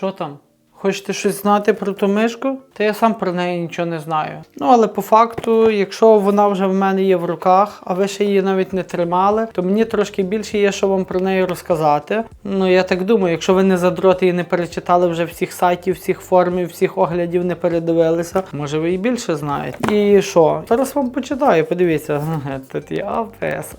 Що там? Хочете щось знати про ту мишку? Та я сам про неї нічого не знаю. Ну але по факту, якщо вона вже в мене є в руках, а ви ще її навіть не тримали, то мені трошки більше є, що вам про неї розказати. Ну я так думаю, якщо ви не задроти і не перечитали вже всіх сайтів, всіх формів, всіх оглядів, не передивилися, може ви і більше знаєте. І що? Зараз вам почитаю, подивіться. Тут є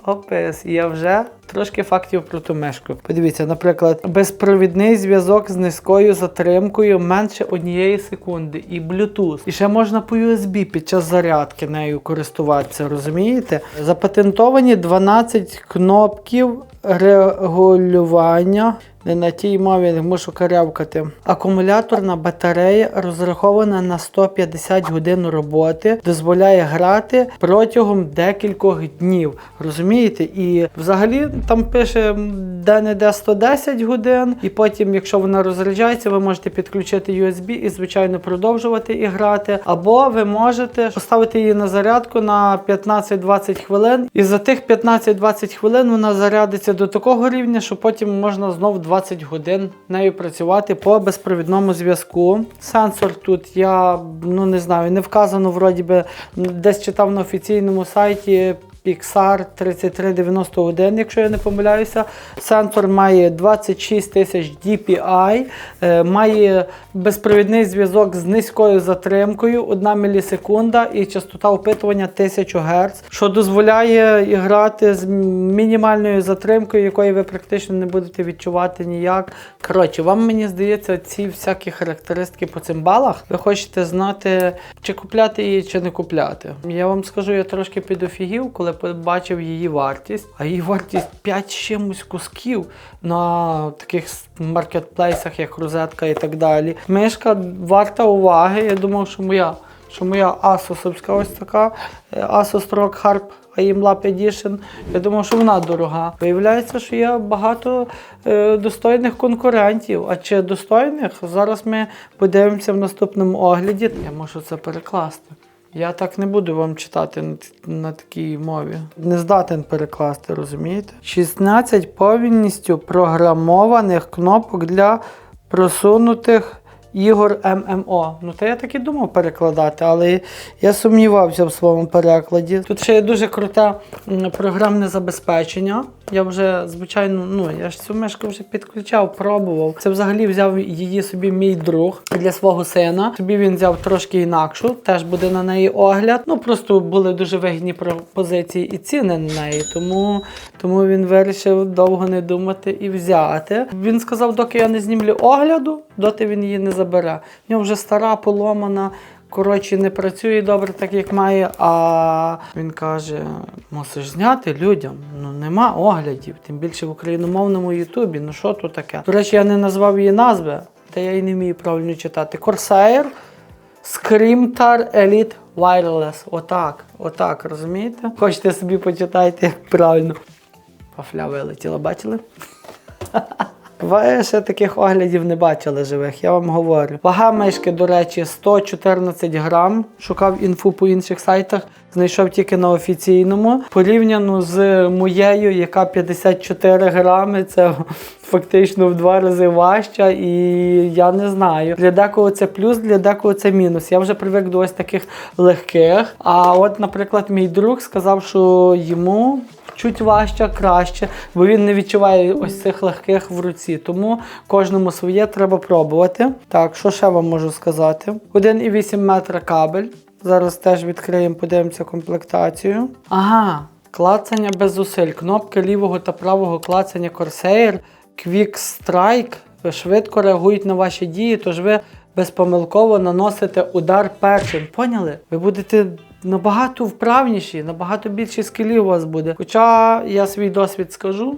ОПС, і я вже трошки фактів про ту мишку. Подивіться, наприклад, безпровідний зв'язок з низькою затримкою менше однієї секунди, і Bluetooth. І ще можна по USB під час зарядки нею користуватися, розумієте? Запатентовані 12 кнопків регулювання. Не на тій мові мушу карявкати. Акумуляторна батарея розрахована на 150 годин роботи, дозволяє грати протягом декількох днів. Розумієте? І взагалі там пише де-не-де 110 годин, і потім, якщо вона розряджається, ви можете підключити USB і, звичайно, продовжувати і грати. Або ви можете поставити її на зарядку на 15-20 хвилин, і за тих 15-20 хвилин вона зарядиться до такого рівня, що потім можна знов 20 годин нею працювати по безпровідному зв'язку. Сенсор тут я ну не знаю, не вказано вроді би десь читав на офіційному сайті. Pixar 3391, якщо я не помиляюся. Сенсор має 26 тисяч DPI, е, має безпровідний зв'язок з низькою затримкою, 1 мілісекунда і частота опитування 1000 Гц, що дозволяє грати з мінімальною затримкою, якої ви практично не будете відчувати ніяк. Коротше, вам мені здається, ці всякі характеристики по цим балах. Ви хочете знати, чи купляти її, чи не купляти. Я вам скажу, я трошки підофігів, коли побачив її вартість, а її вартість 5 чимось кусків на таких маркетплейсах, як розетка і так далі. Мишка варта уваги. Я думав, що моя, що моя Asusовська ось така е, Asus ROG Harp AIM Edition. Я думав, що вона дорога. Виявляється, що є багато е, достойних конкурентів. А чи достойних? Зараз ми подивимося в наступному огляді. Я можу це перекласти. Я так не буду вам читати на, на такій мові. Не здатен перекласти, розумієте? 16 повністю програмованих кнопок для просунутих ігор ММО. Ну, то я так і думав перекладати, але я сумнівався в своєму перекладі. Тут ще є дуже круте програмне забезпечення. Я вже, звичайно, ну я ж цю мишку вже підключав, пробував. Це взагалі взяв її собі мій друг для свого сина. Собі він взяв трошки інакшу, теж буде на неї огляд. Ну просто були дуже вигідні пропозиції і ціни на неї. Тому, тому він вирішив довго не думати і взяти. Він сказав, доки я не знімлю огляду, доти він її не забере. В нього вже стара, поломана. Коротше, не працює добре, так як має. А він каже: мусиш зняти людям. Ну нема оглядів, тим більше в україномовному Ютубі. Ну що тут таке? До речі, я не назвав її назви, та я і не вмію правильно читати. Corsair Screamtar Elite Wireless. Отак, отак, розумієте? Хочете собі почитайте, правильно. Пафля вилетіла, бачили? Ви ще таких оглядів не бачили живих, я вам говорю. Вага мишки, до речі, 114 грам. Шукав інфу по інших сайтах, знайшов тільки на офіційному. Порівняно з моєю, яка 54 грами, це фактично в два рази важча, і я не знаю. Для декого це плюс, для декого це мінус. Я вже привик до ось таких легких. А от, наприклад, мій друг сказав, що йому чуть важче, краще, бо він не відчуває ось цих легких в руці. Тому кожному своє треба пробувати. Так, що ще вам можу сказати? 1,8 метра кабель. Зараз теж відкриємо, подивимося комплектацію. Ага, клацання без зусиль. Кнопки лівого та правого клацання Corsair Quick Strike швидко реагують на ваші дії, тож ви безпомилково наносите удар першим. Поняли? Ви будете набагато вправніші, набагато більше скілів у вас буде. Хоча я свій досвід скажу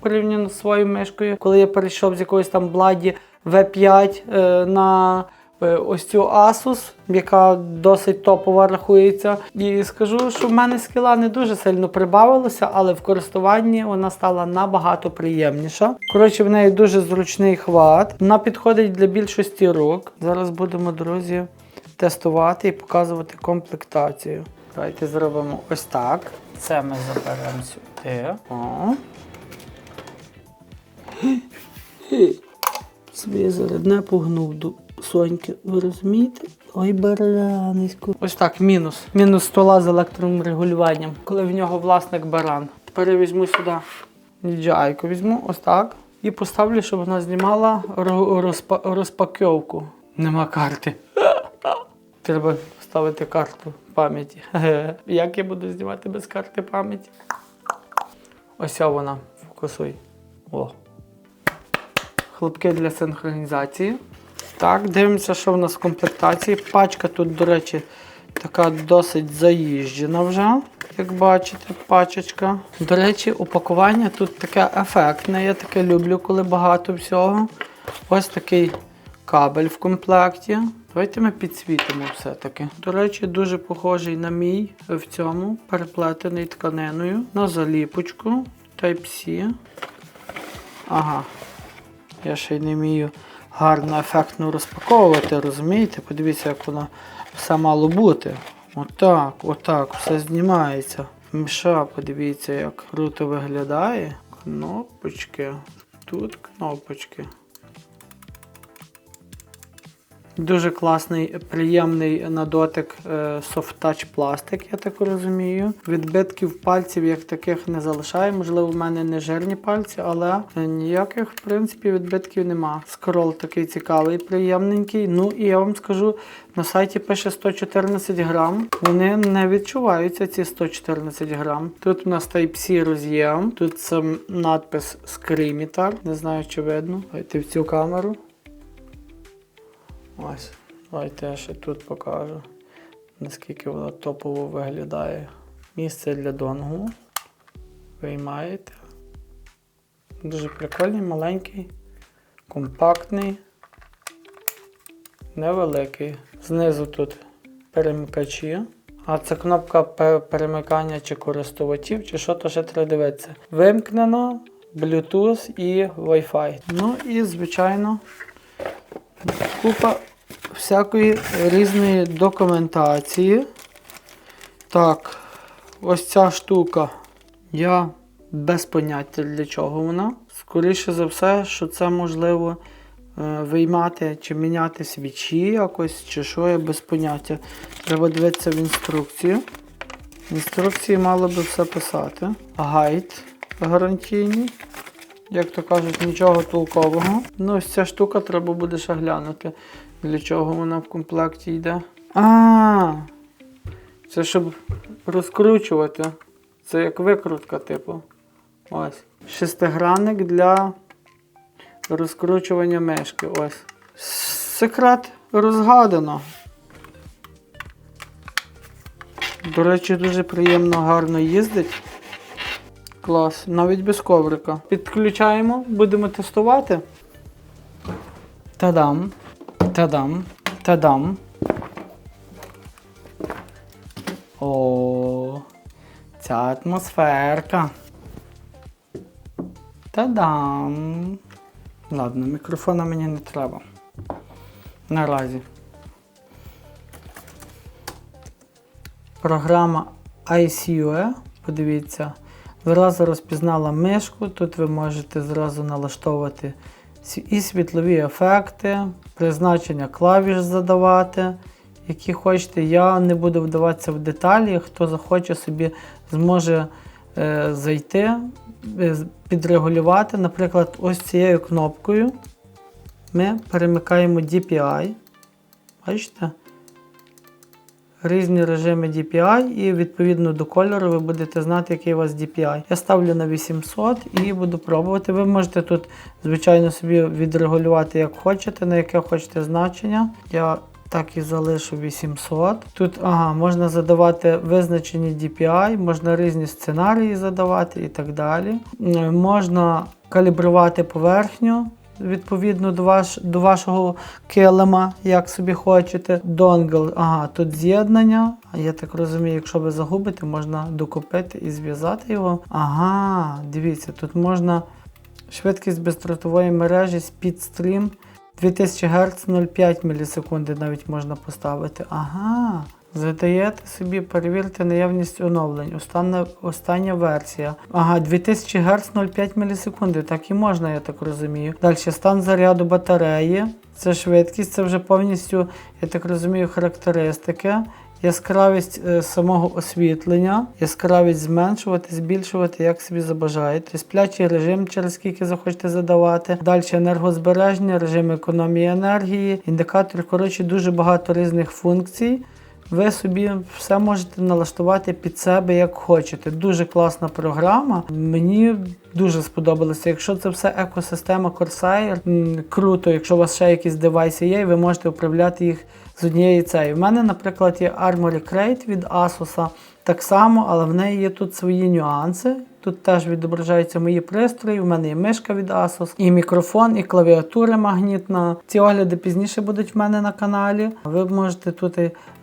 порівняно з своєю мишкою, коли я перейшов з якоїсь там бладі V5 е, на ось цю Asus, яка досить топова рахується. І скажу, що в мене скіла не дуже сильно прибавилося, але в користуванні вона стала набагато приємніша. Коротше, в неї дуже зручний хват. Вона підходить для більшості рук. Зараз будемо, друзі, тестувати і показувати комплектацію. Давайте зробимо ось так. Це ми заберемо сюди. О. Своє зарядне погнув соньки. Ви розумієте? Ой, баранисько. Ось так, мінус. Мінус стола з електронним регулюванням, коли в нього власник баран. Тепер я візьму сюди DJI-ку візьму, ось так. І поставлю, щоб вона знімала ро- розпа- розпаковку. Нема карти. Треба вставити карту пам'яті. Як я буду знімати без карти пам'яті? Ось вона. Фокусуй. О. Хлопки для синхронізації. Так, дивимося, що в нас в комплектації. Пачка тут, до речі, така досить заїжджена вже, як бачите, пачечка. До речі, упакування тут таке ефектне. Я таке люблю, коли багато всього. Ось такий кабель в комплекті. Давайте ми підсвітимо все-таки. До речі, дуже похожий на мій в цьому, переплетений тканиною на заліпочку Type-C. Ага. Я ще й не вмію гарно, ефектно розпаковувати, розумієте? Подивіться, як воно все мало бути. Отак, отак, все знімається. Міша, подивіться, як круто виглядає. Кнопочки. Тут кнопочки. Дуже класний, приємний на дотик е, soft touch пластик, я так розумію. Відбитків пальців як таких не залишає. Можливо, в мене не жирні пальці, але ніяких, в принципі, відбитків нема. Скрол такий цікавий, приємненький. Ну і я вам скажу, на сайті пише 114 грам. Вони не відчуваються, ці 114 грам. Тут у нас Type-C роз'єм, тут сам надпис Screamitar. Не знаю, чи видно. Давайте в цю камеру. Ось, давайте я ще тут покажу, наскільки воно топово виглядає. Місце для донгу. Виймаєте. Дуже прикольний, маленький, компактний, невеликий. Знизу тут перемикачі. А це кнопка перемикання чи користувачів, чи що то ще треба дивитися. Вимкнено, Bluetooth і Wi-Fi. Ну і, звичайно, купа всякої різної документації. Так, ось ця штука. Я без поняття для чого вона. Скоріше за все, що це можливо е, виймати чи міняти свічі якось, чи що, я без поняття. Треба дивитися в інструкцію. В інструкції мало би все писати. Гайд гарантійний. Як то кажуть, нічого толкового. Ну, ось ця штука треба буде ще глянути, для чого вона в комплекті йде. А, це щоб розкручувати. Це як викрутка, типу. Ось. Шестигранник для розкручування мишки. Ось. Секрет розгадано. До речі, дуже приємно гарно їздить. Клас, навіть без коврика. Підключаємо, будемо тестувати. Та-дам. Та-дам. Та-дам. О, ця атмосферка. Та-дам. Ладно, мікрофона мені не треба. Наразі. Програма ICUE, подивіться, зразу розпізнала мишку. Тут ви можете зразу налаштовувати і світлові ефекти, призначення клавіш задавати, які хочете. Я не буду вдаватися в деталі. Хто захоче собі зможе е, зайти, е, підрегулювати. Наприклад, ось цією кнопкою ми перемикаємо DPI. Бачите? Різні режими DPI, і відповідно до кольору ви будете знати, який у вас DPI. Я ставлю на 800 і буду пробувати. Ви можете тут, звичайно, собі відрегулювати, як хочете, на яке хочете значення. Я так і залишу 800. Тут ага, можна задавати визначені DPI, можна різні сценарії задавати і так далі. Можна калібрувати поверхню відповідно до, ваш, до вашого килима, як собі хочете. Донгл, ага, тут з'єднання. А я так розумію, якщо ви загубите, можна докупити і зв'язати його. Ага, дивіться, тут можна швидкість бездротової мережі Stream 2000 Гц 0,5 мілісекунди навіть можна поставити. Ага. Задаєте собі, перевірте наявність оновлень. Остання, остання версія. Ага, 2000 Гц 0,5 мілісекунди. Так і можна, я так розумію. Далі стан заряду батареї. Це швидкість, це вже повністю, я так розумію, характеристики. Яскравість е, самого освітлення, яскравість зменшувати, збільшувати, як собі забажаєте. Сплячий режим, через скільки захочете задавати. Далі енергозбереження, режим економії енергії, індикатор. Коротше, дуже багато різних функцій. Ви собі все можете налаштувати під себе як хочете. Дуже класна програма. Мені дуже сподобалося. Якщо це все екосистема Corsair, круто, якщо у вас ще якісь девайси є, і ви можете управляти їх з однієї цієї. У мене, наприклад, є Armory Crate від Asus, так само, але в неї є тут свої нюанси. Тут теж відображаються мої пристрої. У мене є мишка від Asus, і мікрофон, і клавіатура магнітна. Ці огляди пізніше будуть в мене на каналі. Ви можете тут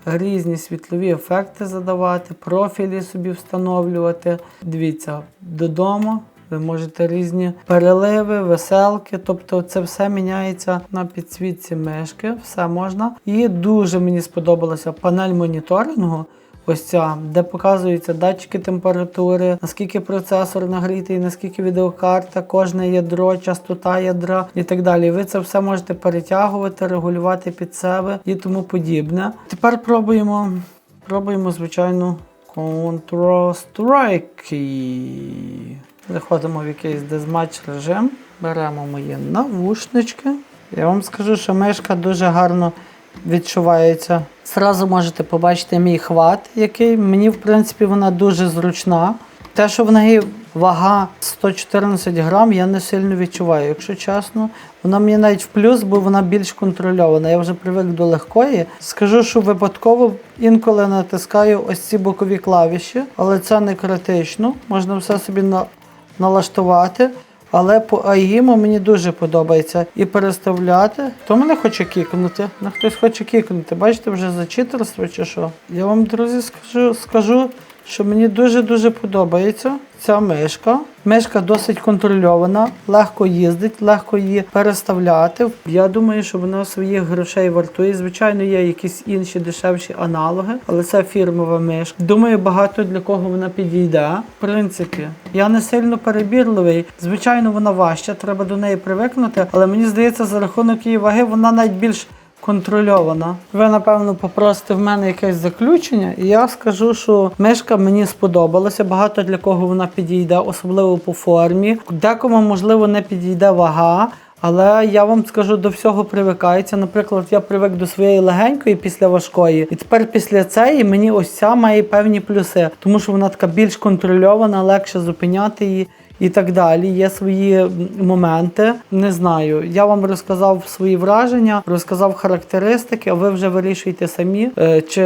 різні світлові ефекти задавати, профілі собі встановлювати. Дивіться, додому. Ви можете різні переливи, веселки, тобто це все міняється на підсвітці мишки, все можна. І дуже мені сподобалася панель моніторингу. Ось ця, де показуються датчики температури, наскільки процесор нагрітий, наскільки відеокарта, кожне ядро, частота ядра і так далі. Ви це все можете перетягувати, регулювати під себе і тому подібне. Тепер пробуємо, пробуємо звичайно Counter-Strike. Заходимо в якийсь дезматч режим, беремо мої навушнички. Я вам скажу, що мишка дуже гарно відчувається. Зразу можете побачити мій хват, який мені, в принципі, вона дуже зручна. Те, що в неї вага 114 грам, я не сильно відчуваю. Якщо чесно, вона мені навіть в плюс, бо вона більш контрольована. Я вже привик до легкої. Скажу, що випадково інколи натискаю ось ці бокові клавіші, але це не критично. Можна все собі на... налаштувати. Але по АІМу мені дуже подобається і переставляти. Хто мене хоче кікнути? Ну, хтось хоче кікнути. Бачите, вже за читерство чи що? Я вам, друзі, скажу, скажу, що мені дуже-дуже подобається ця мишка. Мишка досить контрольована, легко їздить, легко її переставляти. Я думаю, що вона своїх грошей вартує. Звичайно, є якісь інші дешевші аналоги, але це фірмова мишка. Думаю, багато для кого вона підійде. В принципі, я не сильно перебірливий. Звичайно, вона важча, треба до неї привикнути, але мені здається, за рахунок її ваги вона навіть більш контрольована. Ви, напевно, попросите в мене якесь заключення, і я скажу, що мишка мені сподобалася. Багато для кого вона підійде, особливо по формі. Декому, можливо, не підійде вага. Але я вам скажу, до всього привикається. Наприклад, я привик до своєї легенької після важкої, і тепер після цієї мені ось ця має певні плюси, тому що вона така більш контрольована, легше зупиняти її. І так далі, є свої моменти. Не знаю. Я вам розказав свої враження, розказав характеристики, а ви вже вирішуєте самі, е, чи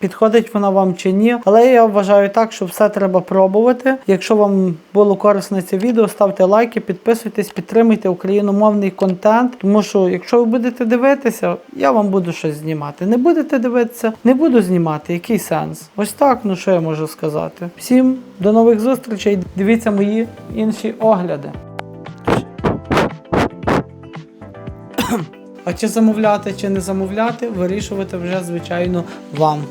підходить вона вам чи ні. Але я вважаю так, що все треба пробувати. Якщо вам було корисне це відео, ставте лайки, підписуйтесь, підтримуйте україномовний контент. Тому що, якщо ви будете дивитися, я вам буду щось знімати. Не будете дивитися, не буду знімати. Який сенс? Ось так, ну що я можу сказати. Всім до нових зустрічей. Дивіться мої інші огляди. А чи замовляти, чи не замовляти, вирішувати вже, звичайно, вам.